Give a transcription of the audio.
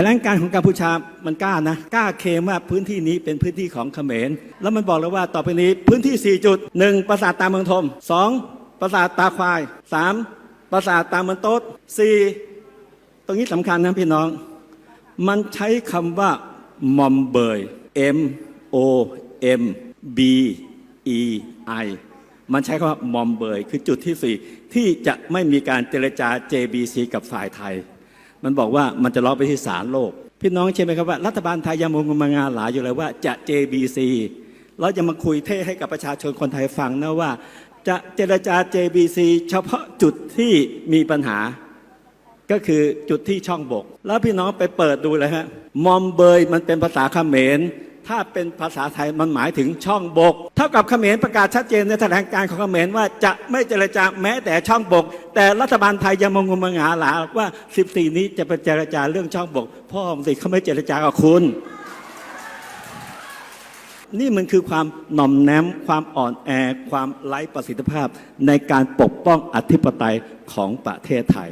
ถลงการของกัมพูชามันกล้านะกล้าเคมว่าพื้นที่นี้เป็นพื้นที่ของเขมร แล้วมันบอกเลยว่าต่อไปนี้พื้นที่ 4 จุด 1. ปราสาทตาเมืองทม 2. ปราสาทตาควาย 3. ปราสาทตาเมืองโต๊ด 4. ตรงนี้สำคัญนะพี่น้อง มันใช้คำว่ามอมเบย M O M B E I มันใช้คำว่ามอมเบย คือจุดที่สี่ที่จะไม่มีการเจรจา JBC กับฝ่ายไทย มันบอกว่ามันจะล้อไปที่ศาลโลก พี่น้องใช่ไหมครับว่า รัฐบาลไทยยังมงมางานหลายอยู่เลยว่าจะ JBC เราจะมาคุยเท่ให้กับประชาชนคนไทยฟังนะว่า จะเจรจา JBC เฉพาะจุดที่มีปัญหา ก็คือจุดที่ช่องบก แล้วพี่น้องไปเปิดดูเลยฮะมอมเบยมันเป็นภาษาเขมร ถ้าเป็นภาษาไทยมันหมายถึงช่องบก เท่ากับเขมรประกาศชัดเจนในแถลงการของเขมรว่าจะไม่เจรจาแม้แต่ช่องบก แต่รัฐบาลไทยยังมงงมงาหลาว่า 14 นี้จะไปเจรจาเรื่องช่องบก พ่อของสิเขาไม่เจรจากับคุณ นี่มันคือความหน่อมแนมความอ่อนแอ ความไร้ประสิทธิภาพในการปกป้องอธิปไตยของประเทศไทย